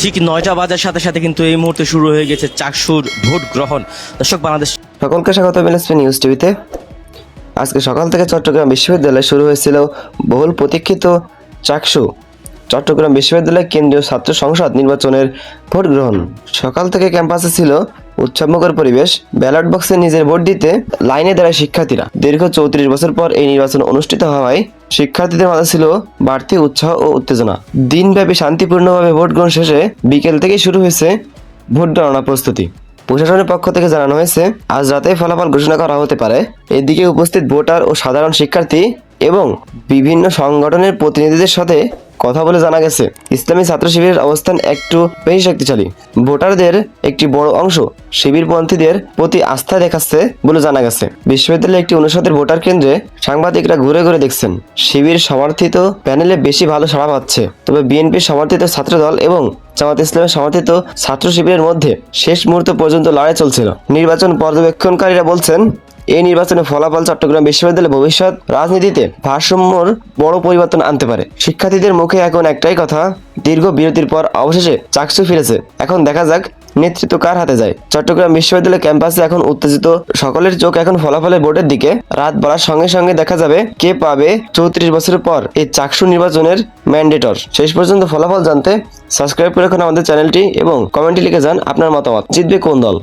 ঠিক নয়টা বাজার সাথে সাথে কিন্তু এই মুহূর্তে শুরু হয়ে গেছে চাকসুর ভোট গ্রহণ। দর্শক, বাংলাদেশ সকলকে স্বাগত মিলেসপি নিউজ টিভিতে। আজকে সকাল থেকে চট্টগ্রাম বিশ্ববিদ্যালয়ে শুরু হয়েছিল বহুল প্রতীক্ষিত চাকসু। চট্টগ্রাম বিশ্ববিদ্যালয় কেন্দ্রীয় ছাত্র সংসদ নির্বাচনের ভোট গ্রহণ। সকাল থেকে ক্যাম্পাসে ছিল উৎসবমুখর পরিবেশ, ব্যালট বক্সে নিজের ভোট দিতে লাইনে দাঁড়ায় শিক্ষার্থীরা। দীর্ঘ চৌত্রিশ বছর পর এই নির্বাচন অনুষ্ঠিত হওয়ায় শিক্ষার্থীদের মাঝে ছিল বাড়তি উৎসাহ ও উত্তেজনা। দিনব্যাপী শান্তিপূর্ণভাবে ভোট গ্রহণ শেষে বিকেল থেকে শুরু হয়েছে ভোট গণনা প্রস্তুতি। প্রশাসনের পক্ষ থেকে জানানো হয়েছে, আজ রাতে ফলাফল ঘোষণা করা হতে পারে। এদিকে উপস্থিত ভোটার ও সাধারণ শিক্ষার্থী এবং বিভিন্ন সংগঠনের প্রতিনিধিদের সাথে কথা বলে জানা গেছে, ইসলামী ছাত্র শিবিরের অবস্থান একটু বেশি শক্তিশালী। ভোটারদের একটি বড় অংশ শিবিরপন্থীদের প্রতি আস্থা দেখাচ্ছে বলে জানা গেছে। বিশ্ববিদ্যালয়ের একটি অনুষদের ভোটার কেন্দ্রে সাংবাদিকরা ঘুরে ঘুরে দেখছেন, শিবির সমর্থিত প্যানেলে বেশি ভালো সাড়া পাচ্ছে। তবে বিএনপির সমর্থিত ছাত্রদল এবং জামাত ইসলামের সমর্থিত ছাত্র শিবিরের মধ্যে শেষ মুহূর্ত পর্যন্ত লড়াই চলছিল। নির্বাচন পর্যবেক্ষণকারীরা বলছেন এই নির্বাচনের ফলাফল চট্টগ্রাম বিশ্ববিদ্যালয়ের ভবিষ্যৎ রাজনীতিতে ভারসাম্যর বড় পরিবর্তন আনতে পারে। শিক্ষার্থীদের মুখে এখন একটাই কথা, দীর্ঘ বিরতির পর অবশেষে চাকসু ফিরেছে। এখন দেখা যাক নেতৃত্ব কার হাতে যায়। চট্টগ্রাম বিশ্ববিদ্যালয় ক্যাম্পাসে এখন উত্তেজিত সকলের চোখ এখন ফলাফলের বোর্ডের দিকে। রাত বাড়ার সঙ্গে সঙ্গে দেখা যাবে কে পাবে চৌত্রিশ বছরের পর এই চাকসু নির্বাচনের ম্যান্ডেটর। শেষ পর্যন্ত ফলাফল জানতে সাবস্ক্রাইব করে রাখুন আমাদের চ্যানেলটি এবং কমেন্টে লিখে যান আপনার মতামত। জিতবে কোন দল?